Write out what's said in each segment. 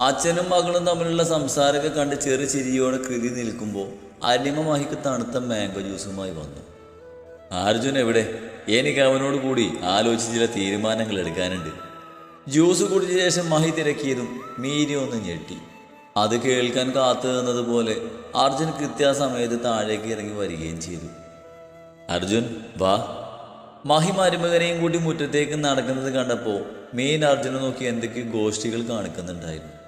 അച്ഛനും മകളും തമ്മിലുള്ള സംസാരമൊക്കെ കണ്ട് ചെറു ചിരിയോടെ കൃതി നിൽക്കുമ്പോൾ അരിമ മഹിക്ക് തണുത്ത മാംഗോ ജ്യൂസുമായി വന്നു. അർജുൻ എവിടെ? എനിക്ക് അവനോട് കൂടി ആലോചിച്ച് ചില തീരുമാനങ്ങൾ എടുക്കാനുണ്ട്. ജ്യൂസ് കുടിച്ച ശേഷം മഹി തിരക്കിയതും മീരി ഒന്ന് ഞെട്ടി. അത് കേൾക്കാൻ കാത്തു നിന്നതുപോലെ അർജുൻ കൃത്യാസമയത്ത് താഴേക്ക് ഇറങ്ങി വരികയും ചെയ്തു. അർജുൻ വാ. മഹി മരുമകനെയും കൂട്ടി മുറ്റത്തേക്ക് നടക്കുന്നത് കണ്ടപ്പോൾ മീൻ അർജുനെ നോക്കി എന്തൊക്കെ ഗോഷ്ഠികൾ കാണിക്കുന്നുണ്ടായിരുന്നു.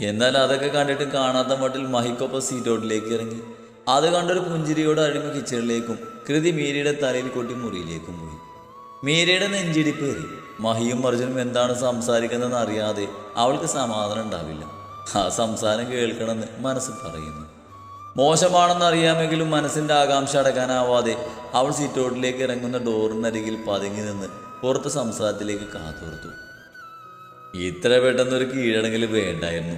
എന്നാൽ അതൊക്കെ കണ്ടിട്ട് കാണാത്ത മട്ടിൽ മഹിക്കൊപ്പം സീറ്റോട്ടിലേക്ക് ഇറങ്ങി. അത് കണ്ടൊരു പുഞ്ചിരിയോട് അഴിമ കിച്ചണിലേക്കും കൃതി മീരയുടെ തലയിൽ കൊട്ടി മുറിയിലേക്കും പോയി. മീരയുടെ നെഞ്ചിടിപ്പ് കയറി. മഹിയും അർജുനും എന്താണ് സംസാരിക്കുന്നതെന്ന് അറിയാതെ അവൾക്ക് സമാധാനം ഉണ്ടാവില്ല. ആ സംസാരം കേൾക്കണമെന്ന് മനസ്സ് പറയുന്നു. മോശമാണെന്ന് അറിയാമെങ്കിലും മനസ്സിന്റെ ആകാംക്ഷ അടക്കാനാവാതെ അവൾ സീറ്റോട്ടിലേക്ക് ഇറങ്ങുന്ന ഡോറിനരികിൽ പതുങ്ങി നിന്ന് പുറത്ത് സംസാരത്തിലേക്ക് കാതോർത്തു. ഇത്ര പെട്ടെന്നൊരു കീഴടങ്ങൽ വേണ്ടായിരുന്നു.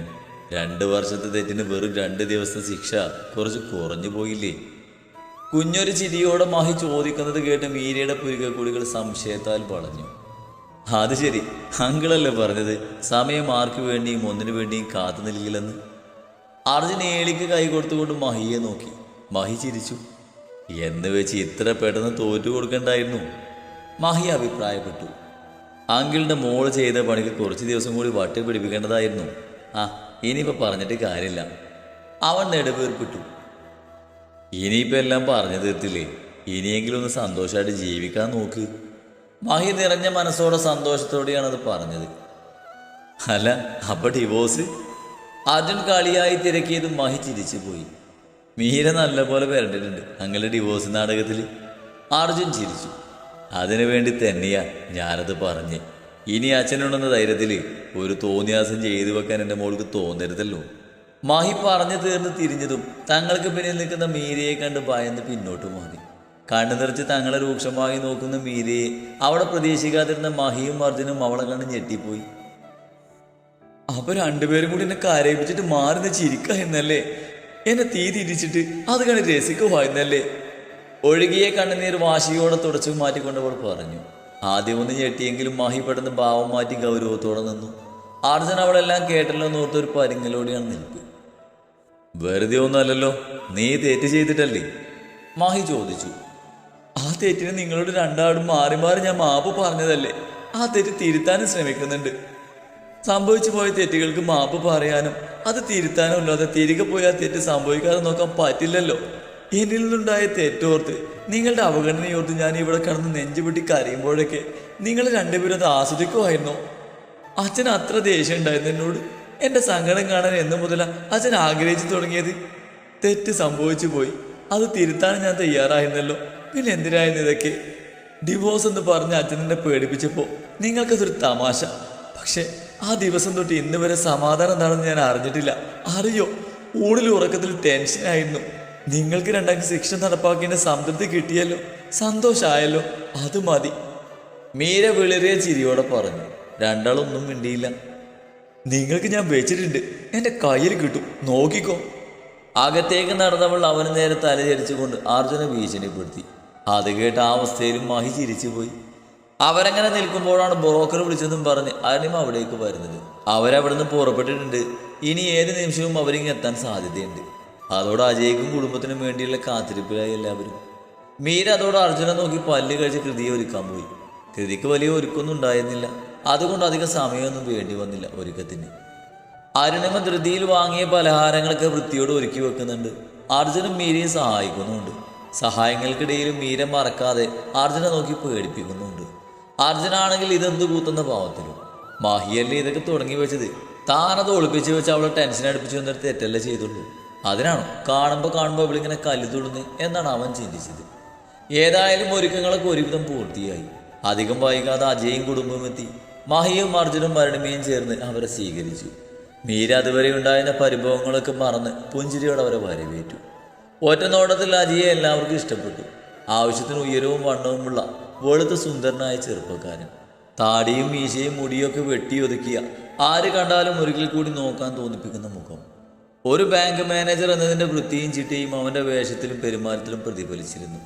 രണ്ട് വർഷത്തെ തെറ്റിന് വെറും രണ്ട് ദിവസത്തെ ശിക്ഷ കുറച്ച് കുറഞ്ഞു പോയില്ലേ? കുഞ്ഞൊരു ചിരിയോടെ മാഹി ചോദിക്കുന്നത് കേട്ട് മീരയുടെ പുരുകക്കുടികൾ സംശയത്താൽ വളഞ്ഞു അത് ശരി അങ്കിളല്ലേ പറഞ്ഞത് സമയം ആർക്കു വേണ്ടിയും ഒന്നിനു വേണ്ടിയും കാത്തു നിൽക്കില്ലെന്ന്. അർജുൻ ഏളിക്ക് കൈ കൊടുത്തുകൊണ്ട് മഹിയെ നോക്കി. മഹി ചിരിച്ചു. എന്ന് വെച്ച് ഇത്ര പെട്ടെന്ന് തോറ്റു കൊടുക്കണ്ടായിരുന്നു. മഹി അഭിപ്രായപ്പെട്ടു. അങ്കിളുടെ മോൾ ചെയ്ത പണിക്ക് കുറച്ച് ദിവസം കൂടി വട്ടി പിടിപ്പിക്കേണ്ടതായിരുന്നു. ആ ഇനിയിപ്പോൾ പറഞ്ഞിട്ട് കാര്യമില്ല. അവൻ നെടുവേർപ്പെട്ടു. ഇനിയിപ്പോൾ എല്ലാം പറഞ്ഞു തീർത്തില്ലേ? ഇനിയെങ്കിലും ഒന്ന് സന്തോഷമായിട്ട് ജീവിക്കാൻ നോക്ക്. മഹി നിറഞ്ഞ മനസ്സോടെ സന്തോഷത്തോടെയാണ് അത് പറഞ്ഞത്. അല്ല അപ്പൊ ഡിവോഴ്സ് അർജുൻ കളിയായി തിരക്കിയത് മഹി ചിരിച്ചു പോയി മീര നല്ലപോലെ വരണ്ടിട്ടുണ്ട് അങ്ങനെ ഡിവോഴ്സ് നാടകത്തിൽ അർജുൻ ചിരിച്ചു. അതിനു വേണ്ടി തന്നെയാ ഞാനത് പറഞ്ഞ്. ഇനി അച്ഛനുണ്ടെന്ന ധൈര്യത്തിൽ ഒരു തോന്നിയാസം ചെയ്തു വെക്കാൻ എന്റെ മോൾക്ക് തോന്നരുതല്ലോ. മാഹി പറഞ്ഞു തീർന്ന് തിരിഞ്ഞതും തങ്ങൾക്ക് പിന്നിൽ നിൽക്കുന്ന മീരയെ കണ്ട് ഭയന്ന് പിന്നോട്ട് മാറി. കണ്ണു നിറച്ച് തങ്ങളെ രൂക്ഷമായി നോക്കുന്ന മീരയെ അവിടെ പ്രതീക്ഷിക്കാതിരുന്ന മഹിയും അർജുനും അവളെ കണ്ട് ഞെട്ടിപ്പോയി. അപ്പൊ രണ്ടുപേരും കൂടി എന്നെ കരയിപ്പിച്ചിട്ട് മാറി ചിരിക്ക എന്നല്ലേ? എന്നെ തീ തിരിച്ചിട്ട് അത് കണ്ട് രസിക്കുമായിരുന്നല്ലേ ഒഴുകിയ കണ്ണുനീർ വാശിയോടെ തുടച്ചു മാറ്റിക്കൊണ്ടവൾ പറഞ്ഞു ആദ്യം ഒന്ന് ഞെട്ടിയെങ്കിലും മാഹി പെട്ടെന്ന് ഭാവം മാറ്റി ഗൗരവത്തോടെ നിന്നു. അർജുൻ അവളെല്ലാം കേട്ടല്ലോ എന്ന് ഒരു പരിങ്ങലോടെയാണ് നിൽപ്പ്. വെറുതെ ഒന്നുമല്ലല്ലോ നീ തെറ്റ് ചെയ്തിട്ടല്ലേ? മാഹി ചോദിച്ചു. ആ തെറ്റിന് നിങ്ങളോട് രണ്ടാടും മാറി മാറി ഞാൻ മാപ്പ് പറഞ്ഞതല്ലേ? ആ തെറ്റ് തിരുത്താനും ശ്രമിക്കുന്നുണ്ട്. സംഭവിച്ചു പോയ തെറ്റുകൾക്ക് മാപ്പ് പറയാനും അത് തിരുത്താനും അല്ലാതെ തിരികെ പോയി ആ തെറ്റ് സംഭവിക്കാതെ നോക്കാൻ പറ്റില്ലല്ലോ. എന്നിൽ നിന്നുണ്ടായ തെറ്റോർത്ത് നിങ്ങളുടെ അവഗണനയോർത്ത് ഞാൻ ഇവിടെ കടന്ന് നെഞ്ചുപൊട്ടി കരയുമ്പോഴൊക്കെ നിങ്ങൾ രണ്ടുപേരും അത് ആസ്വദിക്കുമായിരുന്നു? അച്ഛൻ അത്ര ദേഷ്യം ഉണ്ടായിരുന്നു എന്നോട്. എന്റെ സങ്കടം കാണാൻ എന്ന് മുതല അച്ഛൻ ആഗ്രഹിച്ചു തുടങ്ങിയത്. തെറ്റ് സംഭവിച്ചു പോയി. അത് തിരുത്താൻ ഞാൻ തയ്യാറായിരുന്നല്ലോ. പിന്നെ എന്തിനായിരുന്നു ഇതൊക്കെ? ഡിവോഴ്സ് എന്ന് പറഞ്ഞ് അച്ഛൻ എന്നെ പേടിപ്പിച്ചപ്പോ നിങ്ങൾക്കതൊരു തമാശ. പക്ഷേ ആ ദിവസം തൊട്ട് ഇന്ന് വരെ സമാധാനം എന്താണെന്ന് ഞാൻ അറിഞ്ഞിട്ടില്ല. അറിയോ? ഊണിൽ ഉറക്കത്തിൽ ടെൻഷനായിരുന്നു. നിങ്ങൾക്ക് രണ്ടാൾക്ക് ശിക്ഷ നടപ്പാക്കിയതിന്റെ സംതൃപ്തി കിട്ടിയല്ലോ സന്തോഷമായല്ലോ അത് മതി. മീര വിളിറിയ ചിരിയോടെ പറഞ്ഞു രണ്ടാളൊന്നും മിണ്ടിയില്ല. നിങ്ങൾക്ക് ഞാൻ വെച്ചിട്ടുണ്ട് എന്റെ കയ്യിൽ കിട്ടും നോക്കിക്കോ. അകത്തേക്ക് നടന്നവൾ അവന് നേരെ തലചരിച്ചുകൊണ്ട് അർജുന ഭീഷണിപ്പെടുത്തി. അത് കേട്ട ആ അവസ്ഥയിലും മഹി ചിരിച്ചുപോയി. അവരങ്ങനെ നിൽക്കുമ്പോഴാണ് ബ്രോക്കർ വിളിച്ചതും പറഞ്ഞ് അനിമ അവിടേക്ക് വരുന്നത്. അവരവിടുന്ന് പുറപ്പെട്ടിട്ടുണ്ട്. ഇനി ഏത് നിമിഷവും അവരിങ്ങെത്താൻ സാധ്യതയുണ്ട്. അതോടെ അജയ്ക്കും കുടുംബത്തിനും വേണ്ടിയുള്ള കാത്തിരിപ്പിലായി എല്ലാവരും. മീര അതോടെ അർജുനെ നോക്കി പല്ല് കഴിച്ച് കൃതിയെ ഒരുക്കാൻ പോയി. കൃതിക്ക് വലിയ ഒരുക്കൊന്നും ഉണ്ടായിരുന്നില്ല. അതുകൊണ്ട് അധികം സമയമൊന്നും വേണ്ടി വന്നില്ല ഒരുക്കത്തിന്. അരുണിമ ധൃതിയിൽ വാങ്ങിയ പലഹാരങ്ങളൊക്കെ വൃത്തിയോട് ഒരുക്കി വെക്കുന്നുണ്ട്. അർജുനും മീരയും സഹായിക്കുന്നുണ്ട് സഹായങ്ങൾക്കിടയിലും മീര മറക്കാതെ അർജുനെ നോക്കി പേടിപ്പിക്കുന്നുണ്ട് അർജുനാണെങ്കിൽ ഇതെന്ത് കൂത്തുന്ന പാവത്തിലും മാഹിയല്ലേ ഇതൊക്കെ തുടങ്ങി വെച്ചത്? താനത് ഒളിപ്പിച്ച് വെച്ച് അവളെ ടെൻഷൻ അടുപ്പിച്ചു വന്നിട്ട് തെറ്റല്ലേ ചെയ്തുള്ളൂ? അതിനാണോ? കാണുമ്പോൾ കാണുമ്പോൾ അവളിങ്ങനെ കല്ല് തൊടുന്നു എന്നാണ് അവൻ ചിന്തിച്ചത്. ഏതായാലും ഒരുക്കങ്ങളൊക്കെ ഒരുവിധം പൂർത്തിയായി. അധികം വൈകാതെ അജയും കുടുംബവും എത്തി. മഹിയും അർജുനും മരണമയും ചേർന്ന് അവരെ സ്വീകരിച്ചു. മീര അതുവരെ ഉണ്ടായിരുന്ന പരിഭവങ്ങളൊക്കെ മറന്ന് പുഞ്ചിരിയോടെ അവരെ വരവേറ്റു. ഒറ്റ നോട്ടത്തിൽ അജിയെ എല്ലാവർക്കും ഇഷ്ടപ്പെട്ടു. ആവശ്യത്തിന് ഉയരവും വണ്ണവുമുള്ള വെളുത്ത സുന്ദരനായ ചെറുപ്പക്കാരൻ. താടിയും മീശയും മുടിയൊക്കെ വെട്ടിയൊതുക്കിയ ആര് കണ്ടാലും ഒരിക്കൽ കൂടി നോക്കാൻ തോന്നിപ്പിക്കുന്ന മുഖം. ഒരു ബാങ്ക് മാനേജർ എന്നതിന്റെ വൃത്തിയും ചിട്ടയും അവന്റെ വേഷത്തിലും പെരുമാറ്റത്തിലും പ്രതിഫലിച്ചിരുന്നു.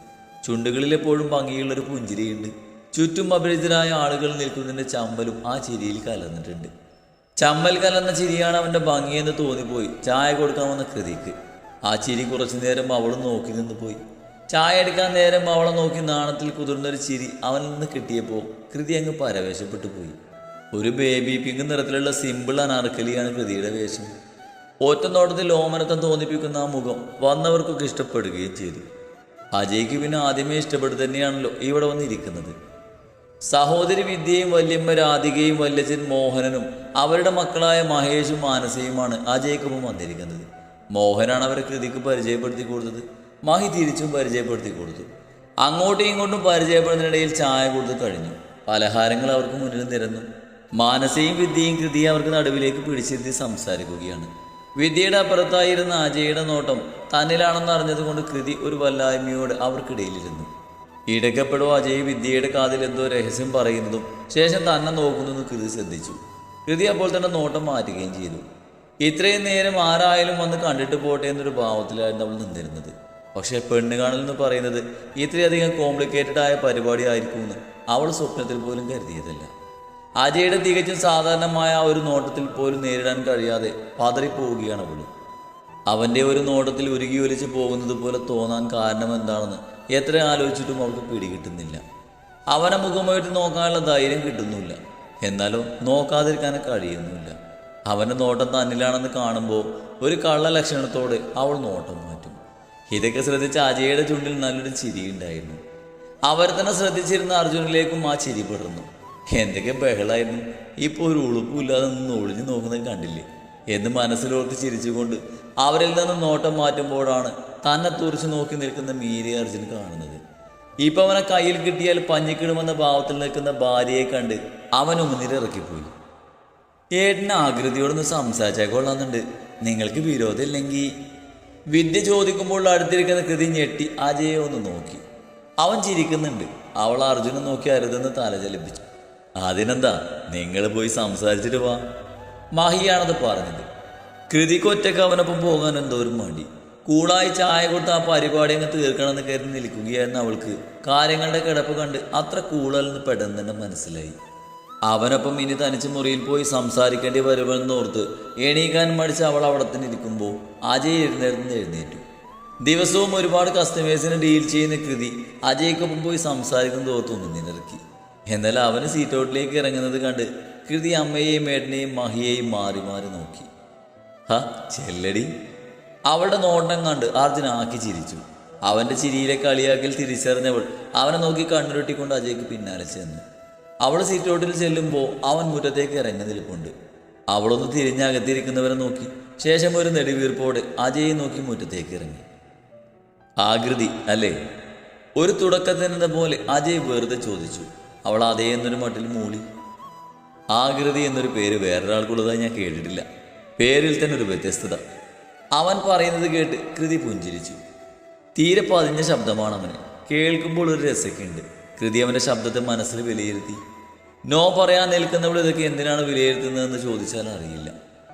ചുണ്ടുകളിൽ എപ്പോഴും ഭംഗിയുള്ളൊരു പുഞ്ചിരിയുണ്ട്. ചുറ്റും അപരിചിതരായ ആളുകൾ നിൽക്കുന്നതിന്റെ ചമ്പലും ആ ചിരിയിൽ കലർന്നിട്ടുണ്ട്. ചമ്മൽ കലർന്ന ചിരിയാണ് അവന്റെ ഭംഗിയെന്ന് തോന്നിപ്പോയി. ചായ കൊടുക്കാമെന്ന കൃതിക്ക്. ആ ചിരി കുറച്ചു നേരം അവളും നോക്കി നിന്ന് പോയി. ചായ എടുക്കാൻ നേരം അവളെ നോക്കി നാണത്തിൽ കുതിർന്നൊരു ചിരി അവനിൽ നിന്ന് കിട്ടിയപ്പോൾ കൃതി അങ്ങ് പരവേശപ്പെട്ടു പോയി ഒരു ബേബി പിങ്ക് നിറത്തിലുള്ള സിമ്പിൾ അനാർക്കലിയാണ് കൃതിയുടെ വേഷം. ഒറ്റ നോട്ടത്തിൽ ഓമനത്തം തോന്നിപ്പിക്കുന്ന ആ മുഖം വന്നവർക്കൊക്കെ ഇഷ്ടപ്പെടുകയും ചെയ്തു. അജയ്ക്ക് പിന്നെ ആദ്യമേ ഇഷ്ടപ്പെട്ടു തന്നെയാണല്ലോ ഇവിടെ വന്നിരിക്കുന്നത്. സഹോദരി വിദ്യയും വല്യമ്മ രാധികയും വല്യച്ഛൻ മോഹനനും അവരുടെ മക്കളായ മഹേഷും മാനസയുമാണ് അജയ്ക്കൊപ്പം വന്നിരിക്കുന്നത്. മോഹനാണ് അവരെ കൃതിക്ക് പരിചയപ്പെടുത്തി കൊടുത്തത്. മഹി തിരിച്ചും പരിചയപ്പെടുത്തി കൊടുത്തു. അങ്ങോട്ടും ഇങ്ങോട്ടും പരിചയപ്പെടുന്നതിനിടയിൽ ചായ കൊടുത്ത് കഴിഞ്ഞു. പലഹാരങ്ങൾ അവർക്ക് മുന്നിൽ നിരന്നു. മാനസയും വിദ്യയും കൃതിയും അവർക്ക് നടുവിലേക്ക് പിടിച്ചിരുത്തി സംസാരിക്കുകയാണ്. വിദ്യയുടെ അപ്പുറത്തായിരുന്ന അജയുടെ നോട്ടം തന്നിലാണെന്ന് അറിഞ്ഞതുകൊണ്ട് കൃതി ഒരു വല്ലായ്മയോട് അവർക്കിടയിലിരുന്നു. ഇടയ്ക്കപ്പെടും അജയ് വിദ്യയുടെ കാതിൽ എന്തോ രഹസ്യം പറയുന്നതും ശേഷം തന്നെ നോക്കുന്നതും കൃതി ശ്രദ്ധിച്ചു. കൃതി അപ്പോൾ തന്നെ നോട്ടം മാറ്റുകയും ചെയ്തു. ഇത്രയും നേരം ആരായാലും വന്ന് കണ്ടിട്ട് പോട്ടെ എന്നൊരു ഭാവത്തിലായിരുന്നു അവൾ നിന്നിരുന്നത്. പക്ഷെ പെണ്ണ് കാണൽ എന്ന് പറയുന്നത് ഇത്രയധികം കോംപ്ലിക്കേറ്റഡ് ആയ പരിപാടി ആയിരിക്കുമെന്ന് അവൾ സ്വപ്നത്തിൽ പോലും കരുതിയതല്ല. അജയുടെ തികച്ചും സാധാരണമായ ഒരു നോട്ടത്തിൽ പോലും നേരിടാൻ കഴിയാതെ പതറിപ്പോവുകയാണ് അവൾ. അവന്റെ ഒരു നോട്ടത്തിൽ ഉരുകി ഒലിച്ച് പോകുന്നത് പോലെ തോന്നാൻ കാരണം എന്താണെന്ന് എത്ര ആലോചിച്ചിട്ടും അവൾക്ക് പിടികിട്ടുന്നില്ല. അവനെ മുഖമായിട്ട് നോക്കാനുള്ള ധൈര്യം കിട്ടുന്നില്ല എന്നാലോ നോക്കാതിരിക്കാൻ കഴിയുന്നില്ല അവന്റെ നോട്ടം തന്നിലാണെന്ന് കാണുമ്പോൾ ഒരു കള്ള ലക്ഷണത്തോടെ അവൾ നോട്ടം മാറ്റും. ഇതൊക്കെ ശ്രദ്ധിച്ച അജയുടെ ചുണ്ടിൽ നല്ലൊരു ചിരിയുണ്ടായിരുന്നു അവർ തന്നെ ശ്രദ്ധിച്ചിരുന്ന അർജുനിലേക്കും ആ ചിരി പടർന്നു. എന്തൊക്കെ ബഹളായിരുന്നു. ഇപ്പോൾ ഒരു ഉളുപ്പുമില്ലാതെ നിന്ന് ഒളിഞ്ഞു നോക്കുന്നത് കണ്ടില്ലേ? എന്ന് മനസ്സിലോർത്ത് ചിരിച്ചുകൊണ്ട് അവരിൽ നിന്ന് നോട്ടം മാറ്റുമ്പോഴാണ് തന്നെ തുറച്ചു നോക്കി നിൽക്കുന്ന മീരെ അർജുൻ കാണുന്നത്. ഇപ്പം അവനെ കയ്യിൽ കിട്ടിയാൽ പഞ്ഞിക്കിടുമെന്ന ഭാവത്തിൽ നിൽക്കുന്ന ഭാര്യയെ കണ്ട് അവൻ ഉമിനിലിറക്കിപ്പോയി ഏട്ടന് ആകൃതിയോടൊന്ന് സംസാരിച്ചാൽ കൊള്ളാന്നുണ്ട് നിങ്ങൾക്ക് വിരോധമില്ലെങ്കിൽ. വിദ്യ ചോദിക്കുമ്പോൾ അടുത്തിരിക്കുന്ന കൃതി ഞെട്ടി അജയെ ഒന്ന് നോക്കി. അവൻ ചിരിക്കുന്നുണ്ട്. അവൾ അർജുനെ നോക്കി അരുതെന്ന് തല ചലിപ്പിച്ചു. അതിനെന്താ? നിങ്ങൾ പോയി സംസാരിച്ചിട്ട് വാ. മഹിയാണത് പറഞ്ഞത്. കൃതിക്ക് ഒറ്റയ്ക്ക് അവനൊപ്പം പോകാൻ എന്തോ ഒരു മടി. കൂളായി ചായ കൊടുത്ത് ആ പരിപാടി അങ്ങ് തീർക്കണമെന്ന് കരുതി നിൽക്കുകയായിരുന്നു അവൾക്ക്. കാര്യങ്ങളുടെ കിടപ്പ് കണ്ട് അത്ര കൂളല്ലെന്ന് പെട്ടെന്ന് തന്നെ മനസ്സിലായി. അവനൊപ്പം ഇനി തനിച്ച് മുറിയിൽ പോയി സംസാരിക്കേണ്ടി വരുമെന്ന് ഓർത്ത് എണീക്കാൻ മടിച്ച് അവൾ അവിടെ തന്നെ ഇരിക്കുമ്പോൾ അജയ് എഴുന്നേർന്ന് എഴുന്നേറ്റു. ദിവസവും ഒരുപാട് കസ്റ്റമേഴ്സിനെ ഡീൽ ചെയ്യുന്ന കൃതി അജയ്ക്കൊപ്പം പോയി സംസാരിക്കുന്നത് ഓർത്ത് ഒന്ന് നിന്നിറക്കി എന്നാൽ അവന് സീറ്റൗട്ടിലേക്ക് ഇറങ്ങുന്നത് കണ്ട് കൃതി അമ്മയെയും മേടനെയും മഹിയെയും മാറി മാറി നോക്കി. ഹാ ചെല്ലടി. അവളുടെ നോട്ടം കണ്ട് അർജുൻ ആക്കി ചിരിച്ചു. അവന്റെ ചിരിയിലെ കളിയാക്കൽ തിരിച്ചറിഞ്ഞവൾ അവനെ നോക്കി കണ്ണുരുട്ടിക്കൊണ്ട് അജയ്ക്ക് പിന്നാലെ ചെന്നു. അവൾ സീറ്റോട്ടിൽ ചെല്ലുമ്പോൾ അവൻ മുറ്റത്തേക്ക് ഇറങ്ങി നിൽപ്പുണ്ട്. അവളൊന്ന് തിരിഞ്ഞകത്തിരിക്കുന്നവരെ നോക്കി ശേഷം ഒരു നെടുവീർപ്പോടെ അജയെ നോക്കി മുറ്റത്തേക്ക് ഇറങ്ങി. ആകൃതി അല്ലേ? ഒരു തുടക്കത്തിനെന്ന പോലെ അജയ് വെറുതെ ചോദിച്ചു. അവൾ അതേ എന്നൊരു മട്ടിൽ മൂളി. ആകൃതി എന്നൊരു പേര് വേറൊരാൾക്കുള്ളതായി ഞാൻ കേട്ടിട്ടില്ല. പേരിൽ തന്നെ ഒരു വ്യത്യസ്തത. അവൻ പറയുന്നത് കേട്ട് കൃതി പുഞ്ചിരിച്ചു. തീരെ പതിഞ്ഞ ശബ്ദമാണ് അവന് കേൾക്കുമ്പോൾ ഒരു രസക്കുണ്ട് കൃതി അവന്റെ ശബ്ദത്തെ മനസ്സിൽ വിലയിരുത്തി. നോ പറയാൻ നിൽക്കുന്നവൾ ഇതൊക്കെ എന്തിനാണ് വിലയിരുത്തുന്നതെന്ന് ചോദിച്ചാൽ അറിയില്ല.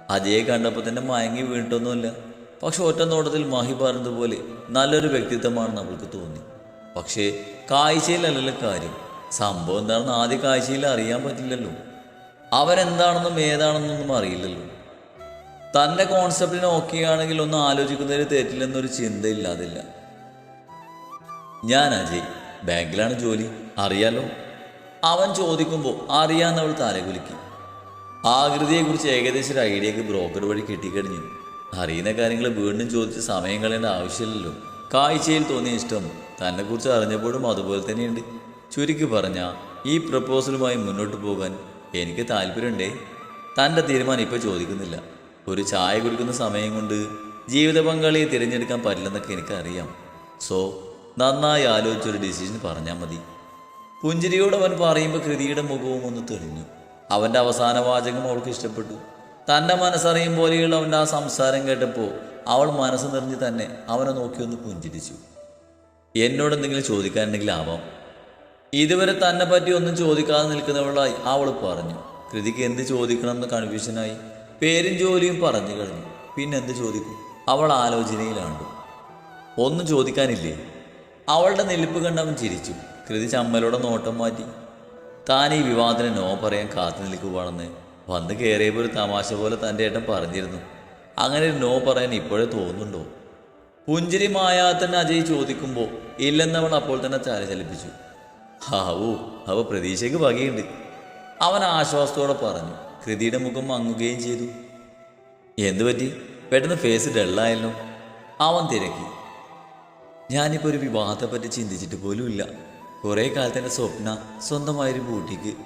അജയെ കണ്ടപ്പോൾ തന്നെ മയങ്ങി വീണിട്ടൊന്നുമില്ല. പക്ഷെ ഒറ്റ നോട്ടത്തിൽ മാഹി പറഞ്ഞതുപോലെ നല്ലൊരു വ്യക്തിത്വമാണെന്ന് അവൾക്ക് തോന്നി. പക്ഷേ കാഴ്ചയിലല്ലല്ലോ കാര്യം. സംഭവം എന്താണെന്ന് ആദ്യ കാഴ്ചയിൽ അറിയാൻ പറ്റില്ലല്ലോ. അവരെന്താണെന്നും ഏതാണെന്നൊന്നും അറിയില്ലല്ലോ. തന്റെ കോൺസെപ്റ്റിനെ ഓക്കെ ആണെങ്കിൽ ഒന്ന് ആലോചിക്കുന്നതിൽ തെറ്റില്ലെന്നൊരു ചിന്തയില്ലാതില്ല. ഞാൻ അജയ് ബാങ്കിലാണ് ജോലി അറിയാലോ? അവൻ ചോദിക്കുമ്പോൾ അറിയാന്നവൾ തലകുലുക്കി. ആകൃതിയെക്കുറിച്ച് ഏകദേശം ഒരു ഐഡിയക്ക് ബ്രോക്കർ വഴി കിട്ടിക്കഴിഞ്ഞു. അറിയുന്ന കാര്യങ്ങൾ വീണ്ടും ചോദിച്ച് സമയം കളയേണ്ട ആവശ്യമില്ലല്ലോ. കാഴ്ചയിൽ തോന്നിയ ഇഷ്ടം തന്നെക്കുറിച്ച് അറിഞ്ഞപ്പോഴും അതുപോലെ തന്നെയുണ്ട്. ചുരുക്കി പറഞ്ഞ ഈ പ്രപ്പോസലുമായി മുന്നോട്ട് പോകാൻ എനിക്ക് താല്പര്യമുണ്ടേ. തന്റെ തീരുമാനം ഇപ്പോൾ ചോദിക്കുന്നില്ല. ഒരു ചായ കുടിക്കുന്ന സമയം കൊണ്ട് ജീവിത പങ്കാളിയെ തിരഞ്ഞെടുക്കാൻ പറ്റില്ലെന്നൊക്കെ എനിക്കറിയാം. സോ നന്നായി ആലോചിച്ചൊരു ഡിസിഷൻ പറഞ്ഞാൽ മതി. പുഞ്ചിരിയോട് അവൻ പറയുമ്പോൾ കൃതിയുടെ മുഖവും ഒന്ന് തെളിഞ്ഞു. അവന്റെ അവസാന വാചകം അവൾക്ക് ഇഷ്ടപ്പെട്ടു. തന്റെ മനസ്സറിയും പോലെയുള്ള അവന്റെ ആ സംസാരം കേട്ടപ്പോൾ അവൾ മനസ്സ് നിറഞ്ഞ് തന്നെ അവനെ നോക്കി ഒന്ന് പുഞ്ചിരിച്ചു. എന്നോട് എന്തെങ്കിലും ചോദിക്കാനുണ്ടെങ്കിൽ ആവാം. ഇതുവരെ തന്നെ പറ്റി ഒന്നും ചോദിക്കാതെ നിൽക്കുന്നവളായി അവൾ പറഞ്ഞു. കൃതിക്ക് എന്ത് ചോദിക്കണം എന്ന് കൺഫ്യൂഷനായി പേരും ജോലിയും പറഞ്ഞു കഴിഞ്ഞു. പിന്നെ എന്ത് ചോദിക്കും? അവൾ ആലോചനയിലാണ് ഒന്നും ചോദിക്കാനില്ലേ? അവളുടെ നിൽപ്പ് കണ്ടവൻ ചിരിച്ചു. കൃതി ചമ്മലോടെ നോട്ടം മാറ്റി. താൻ ഈ വിവാദത്തിന് നോ പറയാൻ കാത്തു നിൽക്കുവാണെന്ന് വന്ന് കയറിയപ്പോൾ ഒരു തമാശ പോലെ തന്റെ ഏട്ടൻ പറഞ്ഞിരുന്നു. അങ്ങനെ ഒരു നോ പറയാൻ ഇപ്പോഴേ തോന്നുന്നുണ്ടോ? പുഞ്ചിരി മായാത്തന്നെ അജയ് ചോദിക്കുമ്പോൾ ഇല്ലെന്നവൾ അപ്പോൾ തന്നെ തല ചലിപ്പിച്ചു. ഹാവൂ അവ പ്രതീക്ഷയ്ക്ക് വകയുണ്ട്. അവൻ ആശ്വാസത്തോടെ പറഞ്ഞു കൃതിയുടെ മുഖം മങ്ങുകയും ചെയ്തു. എന്തുപറ്റി പെട്ടെന്ന് ഫേസ് ഡള്ളായല്ലോ അവൻ തിരക്കി. ഞാനിപ്പോൾ ഒരു വിവാഹത്തെപ്പറ്റി ചിന്തിച്ചിട്ട് പോലുമില്ല കുറേ കാലത്തെ സ്വപ്ന സ്വന്തമായൊരു ബൂട്ടിക്ക്.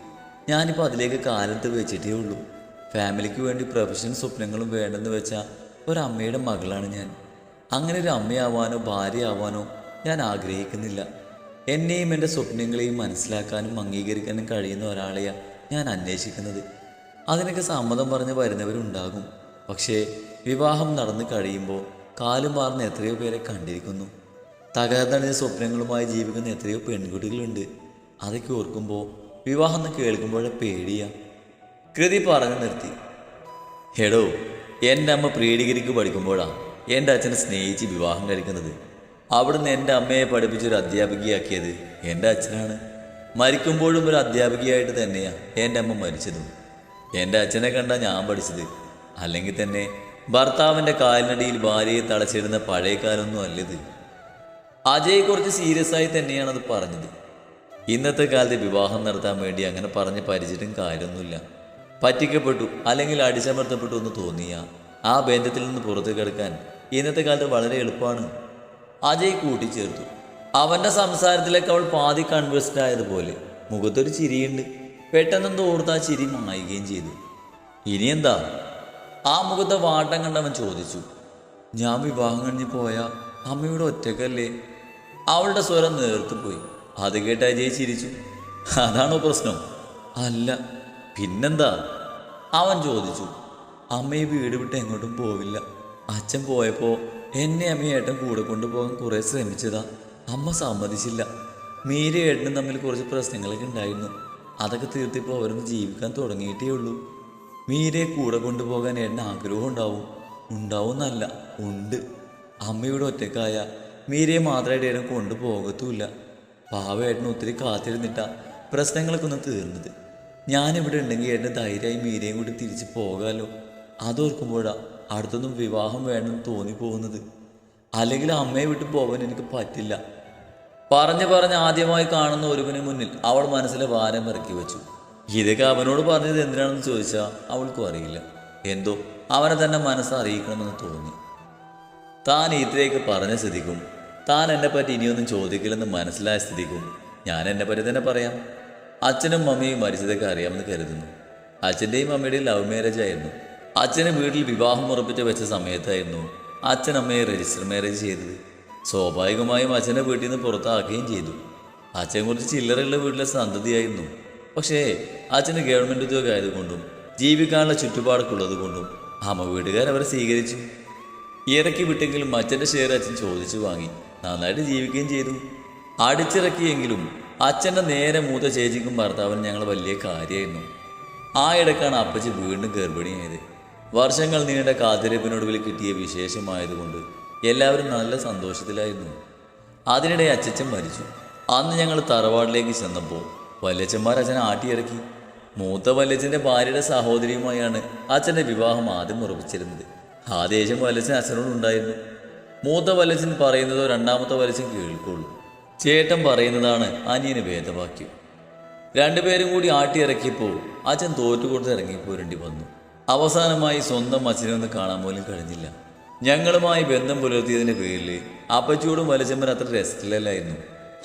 ഞാനിപ്പോൾ അതിലേക്ക് കാലത്ത് വെച്ചിട്ടേ ഉള്ളൂ. ഫാമിലിക്ക് വേണ്ടി പ്രൊഫഷണൽ സ്വപ്നങ്ങളും വേണ്ടെന്ന് വെച്ച ഒരമ്മയുടെ മകളാണ് ഞാൻ. അങ്ങനെ ഒരു അമ്മയാവാനോ ഭാര്യയാവാനോ ഞാൻ ആഗ്രഹിക്കുന്നില്ല. എന്നെയും എന്റെ സ്വപ്നങ്ങളെയും മനസ്സിലാക്കാനും അംഗീകരിക്കാനും കഴിയുന്ന ഒരാളെയാണ് ഞാൻ അന്വേഷിക്കുന്നത്. അതിനൊക്കെ സമ്മതം പറഞ്ഞ് വരുന്നവരുണ്ടാകും. പക്ഷേ വിവാഹം നടന്നു കഴിയുമ്പോൾ കാലും മാറുന്ന എത്രയോ പേരെ കണ്ടിരിക്കുന്നു. തകർന്നടിഞ്ഞ സ്വപ്നങ്ങളുമായി ജീവിക്കുന്ന എത്രയോ പെൺകുട്ടികളുണ്ട്. അതൊക്കെ ഓർക്കുമ്പോൾ വിവാഹം എന്ന് കേൾക്കുമ്പോഴേ പേടിയാ. കൃതി പറഞ്ഞു നിർത്തി. ഹെഡോ എന്റെ അമ്മ പ്രീ ഡിഗ്രിക്ക് പഠിക്കുമ്പോഴാണ് എന്റെ അച്ഛനെ സ്നേഹിച്ച് വിവാഹം കഴിക്കുന്നത്. അവിടുന്ന് എന്റെ അമ്മയെ പഠിപ്പിച്ചൊരു അധ്യാപികയാക്കിയത് എന്റെ അച്ഛനാണ്. മരിക്കുമ്പോഴും ഒരു അധ്യാപികയായിട്ട് തന്നെയാണ് എന്റെ അമ്മ മരിച്ചതും. എന്റെ അച്ഛനെ കണ്ട ഞാൻ പഠിച്ചത്. അല്ലെങ്കിൽ തന്നെ ഭർത്താവിന്റെ കാലിനടിയിൽ ഭാര്യയെ തളച്ചിടുന്ന പഴയ കാലമൊന്നും അല്ലത്. അജയ് കുറച്ച് സീരിയസ് ആയി തന്നെയാണ് അത് പറഞ്ഞത്. ഇന്നത്തെ കാലത്ത് വിവാഹം നടത്താൻ വേണ്ടി അങ്ങനെ പറഞ്ഞ് പരിചിട്ടും കാര്യമൊന്നുമില്ല. പറ്റിക്കപ്പെട്ടു അല്ലെങ്കിൽ അടിച്ചമർത്തപ്പെട്ടു എന്ന് തോന്നിയ ആ ബന്ധത്തിൽ നിന്ന് പുറത്തു കിടക്കാൻ ഇന്നത്തെ കാലത്ത് വളരെ എളുപ്പമാണ്. അജയ് കൂട്ടിച്ചേർത്തു. അവന്റെ സംസാരത്തിലേക്ക് അവൾ പാതി കൺവേഴ്സ്ഡ് ആയതുപോലെ മുഖത്തൊരു ചിരിയുണ്ട്. പെട്ടെന്ന് തോർത്ത് ആ ചിരി മായുകയും ചെയ്തു. ഇനി എന്താ ആ മുഖത്തെ വാട്ടം കണ്ടവൻ ചോദിച്ചു. ഞാൻ വിവാഹം കഴിഞ്ഞ് പോയ അമ്മയുടെ ഒറ്റക്കല്ലേ അവളുടെ സ്വരം നേർത്തു പോയി. അത് കേട്ട് അജയ് ചിരിച്ചു. അതാണോ പ്രശ്നം? അല്ല പിന്നെന്താ? അവൻ ചോദിച്ചു. അമ്മയെ വീട് വിട്ട് എങ്ങോട്ടും പോവില്ല. അച്ഛൻ പോയപ്പോൾ എന്നെ അമ്മ ഏട്ടൻ കൂടെ കൊണ്ടുപോകാൻ കുറേ ശ്രമിച്ചതാ. അമ്മ സമ്മതിച്ചില്ല. മീര ഏട്ടനും തമ്മിൽ കുറച്ച് പ്രശ്നങ്ങളൊക്കെ ഉണ്ടായിരുന്നു. അതൊക്കെ തീർത്തിപ്പോൾ അവരൊന്ന് ജീവിക്കാൻ തുടങ്ങിയിട്ടേ ഉള്ളൂ. മീരയെ കൂടെ കൊണ്ടുപോകാൻ ഏട്ടന് ആഗ്രഹം ഉണ്ടാവും. ഉണ്ടാവുന്നല്ല ഉണ്ട്. അമ്മയുടെ ഒറ്റക്കായ. മീരയെ മാത്രമായിട്ട് ഏട്ടൻ കൊണ്ടുപോകത്തുമില്ല. പാവേട്ടന് ഒത്തിരി കാത്തിരുന്നിട്ടാ പ്രശ്നങ്ങളൊക്കെ ഒന്ന് തീർന്നത്. ഞാനിവിടെ ഉണ്ടെങ്കിൽ ഏട്ടൻ ധൈര്യമായി മീരയും കൂടി തിരിച്ച് പോകാമല്ലോ അതോർക്കുമ്പോഴാ അടുത്തൊന്നും വിവാഹം വേണമെന്ന് തോന്നിപ്പോകുന്നത്. അല്ലെങ്കിൽ അമ്മയെ വിട്ട് പോകാൻ എനിക്ക് പറ്റില്ല. പറഞ്ഞു പറഞ്ഞ് ആദ്യമായി കാണുന്ന ഒരുവന് മുന്നിൽ അവൾ മനസ്സിലെ ഭാരം ഇറക്കി വെച്ചു. ഇതൊക്കെ അവനോട് പറഞ്ഞത് എന്തിനാണെന്ന് ചോദിച്ചാൽ അവൾക്കും അറിയില്ല. എന്തോ അവനെ തന്നെ മനസ്സറിയിക്കണമെന്ന് തോന്നി. താൻ ഇത്രയൊക്കെ പറഞ്ഞ സ്ഥിതിക്കും താൻ എന്നെ പറ്റി ഇനിയൊന്നും ചോദിക്കില്ലെന്ന് മനസ്സിലായ സ്ഥിതിക്കും ഞാൻ എന്നെ പറ്റി തന്നെ പറയാം. അച്ഛനും മമ്മിയും മരിച്ചതൊക്കെ അറിയാമെന്ന് കരുതുന്നു. അച്ഛന്റെയും മമ്മിയുടെയും ലവ് മാരേജ് ആയിരുന്നു. അച്ഛന് വീട്ടിൽ വിവാഹം ഉറപ്പിച്ച് വെച്ച സമയത്തായിരുന്നു അച്ഛനമ്മയെ രജിസ്റ്റർ മാരേജ് ചെയ്തത്. സ്വാഭാവികമായും അച്ഛനെ വീട്ടിൽ നിന്ന് പുറത്താക്കുകയും ചെയ്തു. അച്ഛനെ കുറിച്ച് ചില്ലറയുള്ള വീട്ടിലെ സന്തതിയായിരുന്നു. പക്ഷേ അച്ഛന് ഗവൺമെന്റ് ഉദ്യോഗം ആയതുകൊണ്ടും ജീവിക്കാനുള്ള ചുറ്റുപാടൊക്കെ ഉള്ളതുകൊണ്ടും അമ്മ വീട്ടുകാർ അവരെ സ്വീകരിച്ചു. ഇറക്കി വിട്ടെങ്കിലും അച്ഛന്റെ ഷെയർ അച്ഛൻ ചോദിച്ചു വാങ്ങി നന്നായിട്ട് ജീവിക്കുകയും ചെയ്തു. അടിച്ചിറക്കിയെങ്കിലും അച്ഛന്റെ നേരെ മൂത്ത ചേച്ചിക്കും ഭർത്താവിനും ഞങ്ങൾ വലിയ കാര്യമായിരുന്നു. ആ ഇടക്കാണ് അപ്പച്ചി വീണ്ടും ഗർഭിണിയായത്. വർഷങ്ങൾ നീണ്ട കാത്തിരിപ്പിനൊടുവിൽ കിട്ടിയ വിശേഷമായതുകൊണ്ട് എല്ലാവരും നല്ല സന്തോഷത്തിലായിരുന്നു. അതിനിടെ അച്ചച്ചൻ മരിച്ചു. അന്ന് ഞങ്ങൾ തറവാടിലേക്ക് ചെന്നപ്പോൾ വല്ലച്ചന്മാർ അച്ഛനെ ആട്ടിയിറക്കി. മൂത്ത വല്ലച്ചന്റെ ഭാര്യയുടെ സഹോദരിയുമായാണ് അച്ഛന്റെ വിവാഹം ആദ്യം ഉറപ്പിച്ചിരുന്നത് ആ ദേഷ്യം വല്ലച്ചൻ അച്ഛനോടുണ്ടായിരുന്നു മൂത്ത വല്ലച്ചൻ പറയുന്നതോ രണ്ടാമത്തെ വല്ലച്ചൻ കേൾക്കുള്ളൂ. ചേട്ടൻ പറയുന്നതാണ് അനിയന് വേദവാക്യം. രണ്ടുപേരും കൂടി ആട്ടിയിറക്കിയപ്പോൾ അച്ഛൻ തോറ്റുകൊടുത്ത് ഇറങ്ങിപ്പോരേണ്ടി വന്നു. അവസാനമായി സ്വന്തം അച്ഛനൊന്ന് കാണാൻ പോലും കഴിഞ്ഞില്ല. ഞങ്ങളുമായി ബന്ധം പുലർത്തിയതിന്റെ പേരിൽ അപ്പച്ചിയോടും വലിച്ചമ്മൻ അത്ര രസത്തിലല്ലായിരുന്നു.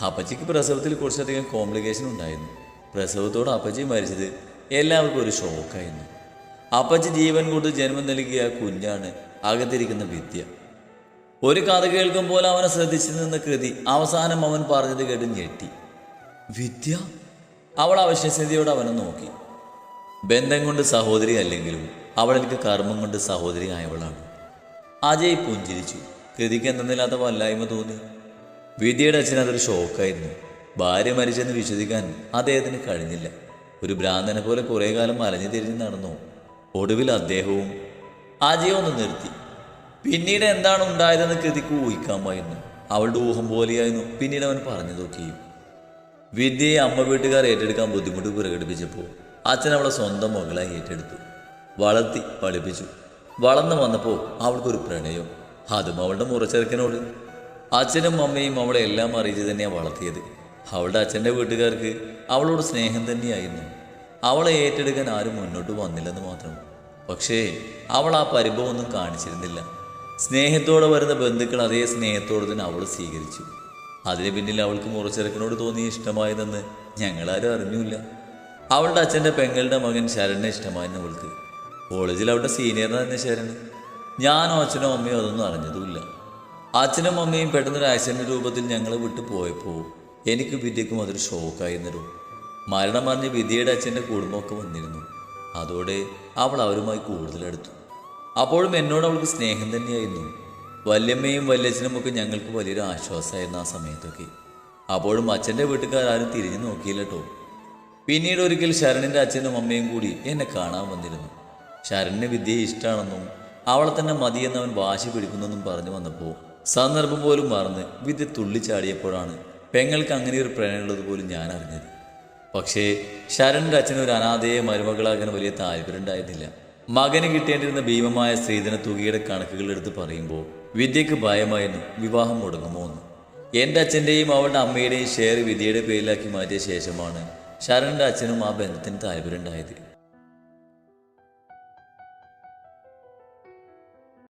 അപ്പച്ചിക്ക് പ്രസവത്തിൽ കുറച്ചധികം കോംപ്ലിക്കേഷൻ ഉണ്ടായിരുന്നു. പ്രസവത്തോട് അപ്പച്ചി മരിച്ചത് എല്ലാവർക്കും ഒരു ഷോക്കായിരുന്നു. അപ്പച്ചി ജീവൻ കൊണ്ട് ജന്മം നൽകിയ കുഞ്ഞാണ് അകത്തിരിക്കുന്ന വിദ്യ. ഒരു കഥ കേൾക്കുമ്പോൾ അവനെ ശ്രദ്ധിച്ചു നിന്ന കൃതി അവസാനം അവൻ പറഞ്ഞത് കേട്ട് ഞെട്ടി. വിദ്യ? അവൾ അവശ്യസ്ഥതയോട് അവനെ നോക്കി. ബന്ധം കൊണ്ട് സഹോദരി അല്ലെങ്കിലും അവൾ എനിക്ക് കർമ്മം കൊണ്ട് സഹോദരി ആയവളാണ്. അജയ് പുഞ്ചിരിച്ചു. കൃതിക്ക് എന്തെന്നില്ലാത്ത വല്ലായ്മ തോന്നി. വിദ്യയുടെ അച്ഛൻ അതൊരു ഷോക്കായിരുന്നു. ഭാര്യ മരിച്ചെന്ന് വിശ്വസിക്കാൻ അദ്ദേഹത്തിന് കഴിഞ്ഞില്ല. ഒരു ഭ്രാന്തനെ പോലെ കുറേ കാലം അലഞ്ഞു തിരിഞ്ഞ് നടന്നു. ഒടുവിൽ അദ്ദേഹവും അജയ ഒന്ന് നിർത്തി. പിന്നീട് എന്താണ് ഉണ്ടായതെന്ന് കൃതിക്ക് ഊഹിക്കാമായിരുന്നു അവളുടെ ഊഹം പോലെയായിരുന്നു. പിന്നീട് അവൻ പറഞ്ഞു നോക്കിയും. വിദ്യയെ അമ്മ വീട്ടുകാർ ഏറ്റെടുക്കാൻ ബുദ്ധിമുട്ട് പ്രകടിപ്പിച്ചപ്പോൾ അച്ഛൻ അവളെ സ്വന്തം മകളായി ഏറ്റെടുത്തു. വളർത്തി പഠിപ്പിച്ചു. വളർന്നു വന്നപ്പോൾ അവൾക്കൊരു പ്രണയം. അതും അവളുടെ മുറച്ചെറുക്കനോട്. അച്ഛനും അമ്മയും അവളെ എല്ലാം അറിയിച്ച് തന്നെയാണ് വളർത്തിയത്. അവളുടെ അച്ഛന്റെ വീട്ടുകാർക്ക് അവളോട് സ്നേഹം തന്നെയായിരുന്നു. അവളെ ഏറ്റെടുക്കാൻ ആരും മുന്നോട്ട് വന്നില്ലെന്ന് മാത്രം. പക്ഷേ അവൾ ആ പരിഭവമൊന്നും കാണിച്ചിരുന്നില്ല. സ്നേഹത്തോടെ വരുന്ന ബന്ധുക്കൾ അതേ സ്നേഹത്തോടെ തന്നെ അവൾ സ്വീകരിച്ചു. അതിന് പിന്നിൽ അവൾക്ക് മുറച്ചെറുക്കനോട് തോന്നിയ ഇഷ്ടമായതെന്ന് ഞങ്ങളാരും അറിഞ്ഞില്ല. അവളുടെ അച്ഛന്റെ പെങ്ങളുടെ മകൻ ശരണിനെ ഇഷ്ടമായിരുന്നു അവൾക്ക്. കോളേജിൽ അവളുടെ സീനിയറിനെ തന്നെ ശരണ്. ഞാനോ അച്ഛനോ അമ്മയോ അതൊന്നും അറിഞ്ഞതുമില്ല. അച്ഛനും അമ്മയും പെട്ടെന്നൊരു ആക്സിഡന്റ് രൂപത്തിൽ ഞങ്ങളെ വിട്ടു പോയപ്പോൾ എനിക്ക് വിദ്യക്കും അതൊരു ഷോക്കായിരുന്നു മരണം അറിഞ്ഞ് വിദ്യയുടെ അച്ഛന്റെ കുടുംബമൊക്കെ വന്നിരുന്നു. അതോടെ അവൾ അവരുമായി കൂടുതലെടുത്തു അപ്പോഴും എന്നോട് അവൾക്ക് സ്നേഹം തന്നെയായിരുന്നു. വല്യമ്മയും വല്യച്ഛനും ഒക്കെ ഞങ്ങൾക്ക് വലിയൊരു ആശ്വാസമായിരുന്നു ആ സമയത്തൊക്കെ. അപ്പോഴും അച്ഛന്റെ വീട്ടുകാരും തിരിഞ്ഞു നോക്കിയില്ല കേട്ടോ. പിന്നീട് ഒരിക്കൽ ശരണിന്റെ അച്ഛനും അമ്മയും കൂടി എന്നെ കാണാൻ വന്നിരുന്നു. ശരണിന് വിദ്യയെ ഇഷ്ടമാണെന്നും അവളെ തന്നെ മതിയെന്നവൻ വാശി പിടിക്കുന്നെന്നും പറഞ്ഞു വന്നപ്പോൾ സന്ദർഭം പോലും മറന്ന് വിദ്യ തുള്ളിച്ചാടിയപ്പോഴാണ് പെങ്ങൾക്ക് അങ്ങനെ ഒരു പ്രണയമുള്ളത് പോലും ഞാൻ അറിഞ്ഞത്. പക്ഷേ ശരണിന്റെ അച്ഛന് ഒരു അനാഥയെ മരുമകളാകാൻ വലിയ താല്പര്യം ഉണ്ടായിരുന്നില്ല. മകന് കിട്ടേണ്ടിരുന്ന ഭീമമായ സ്ത്രീധന തുകയുടെ കണക്കുകൾ എടുത്ത് പറയുമ്പോൾ വിദ്യക്ക് ഭയമായിരുന്നു വിവാഹം മുടങ്ങുമോ എന്ന്. എന്റെ അച്ഛന്റെയും അവളുടെ അമ്മയുടെയും ഷെയർ വിദ്യയുടെ പേരിലാക്കി മാറ്റിയ ശേഷമാണ് ശരണിന്റെ അച്ഛനും ആ ബന്ധത്തിന് താല്പര്യം ഉണ്ടായത്